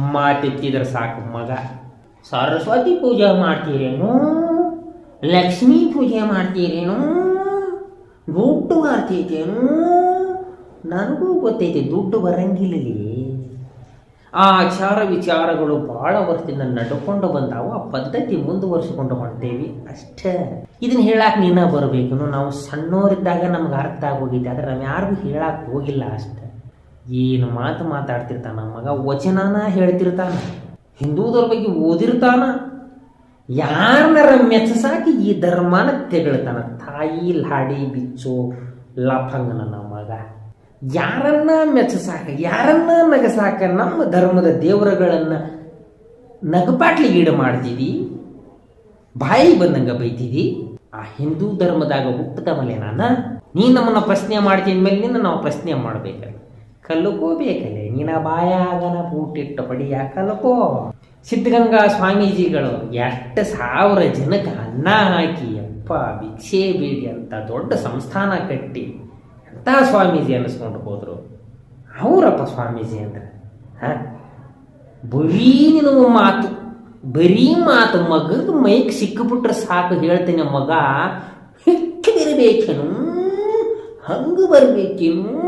ಮಾತೆತ್ತಿದ್ರೆ ಸಾಕು ಮಗ. ಸರಸ್ವತಿ ಪೂಜೆ ಮಾಡ್ತೀರೇನು? ಲಕ್ಷ್ಮೀ ಪೂಜೆ ಮಾಡ್ತೀರೇನು? ದುಡ್ಡು ಬರ್ತೈತೇನು ನನಗೂ ಗೊತ್ತೈತೆ, ದುಡ್ಡು ಬರಂಗಿಲ್ಲಲಿ. ಆ ಆಚಾರ ವಿಚಾರಗಳು ಬಹಳ ವರ್ಷದಿಂದ ನಡ್ಕೊಂಡು ಬಂದಾವು, ಆ ಪದ್ಧತಿ ಮುಂದುವರಿಸಿಕೊಂಡು ಹೊಂಟೇವಿ ಅಷ್ಟೇ. ಇದನ್ನ ಹೇಳಾಕ ನೀನ ಬರಬೇಕು ನಾವು ಸಣ್ಣವರಿದ್ದಾಗ ನಮ್ಗೆ ಅರ್ಥ ಆಗೋಗಿದೆ ಆದ್ರೆ ನಾವು ಯಾರಿಗೂ ಹೇಳಾಕ ಹೋಗಿಲ್ಲ ಅಷ್ಟೇ. ಏನು ಮಾತು ಮಾತಾಡ್ತಿರ್ತಾನ? ಮಗ ವಚನನ ಹೇಳ್ತಿರ್ತಾನ. ಹಿಂದೂದವ್ರ ಬಗ್ಗೆ ಓದಿರ್ತಾನ. ಯಾರನ್ನಾರ ಮೆಚ್ಚಸಾಕಿ ಈ ಧರ್ಮನ ತೆಗಳ್ತಾನ? ತಾಯಿ ಲಾಡಿ ಬಿಚ್ಚು, ಲಫಂಗನ ನಮ್ಮ ಮಗ. ಯಾರನ್ನ ಮೆಚ್ಚಸಾಕ, ಯಾರನ್ನ ನಗಸಾಕ ನಮ್ಮ ಧರ್ಮದ ದೇವರುಗಳನ್ನ ನಗಪಾಟ್ಲಿ ಈಡು ಮಾಡ್ತಿದಿ? ಬಾಯಿ ಬಂದಂಗ ಬೈತಿದಿ? ಆ ಹಿಂದೂ ಧರ್ಮದಾಗ ಹುಟ್ಟದ ಮೇಲೆ ನಾನ ನೀ ನಮ್ಮನ್ನ ಪ್ರಶ್ನೆ ಮಾಡ್ತೀನಿ ಮೇಲೆ ನಿನ್ನ ನಾವು ಪ್ರಶ್ನೆ ಮಾಡ್ಬೇಕಲ್ಲ ಕಲ್ಕೋಬೇಕಲ್ಲೇ ನೀನ ಬಾಯಾಗನ ಪೂಟಿಟ್ಟ ಪಡಿಯ ಕಲ್ಕೋ ಸಿದ್ಧಗಂಗಾ ಸ್ವಾಮೀಜಿಗಳು ಎಷ್ಟು ಸಾವಿರ ಜನಕ್ಕೆ ಅನ್ನ ಹಾಕಿ ಅಪ್ಪ ಭಿಕ್ಷೆ ಬೇಡಿ ಅಂತ ದೊಡ್ಡ ಸಂಸ್ಥಾನ ಕಟ್ಟಿ ಅಂತ ಸ್ವಾಮೀಜಿ ಅನ್ನಿಸ್ಕೊಂಡು ಹೋದರು. ಅವರಪ್ಪ ಸ್ವಾಮೀಜಿ ಅಂದ್ರೆ, ಹಾಂ? ಬರೀ ನಿನಗೆ ಮಾತು, ಬರೀ ಮಾತು ಮಗದ ಮೈಕ್ ಸಿಕ್ಕಿಬಿಟ್ರೆ ಸಾಕು ಹೇಳ್ತೇನೆ ಮಗ. ಹಿಕ್ಕಿ ಬರಬೇಕೇನು ಹಂಗೆ ಬರಬೇಕೇನು.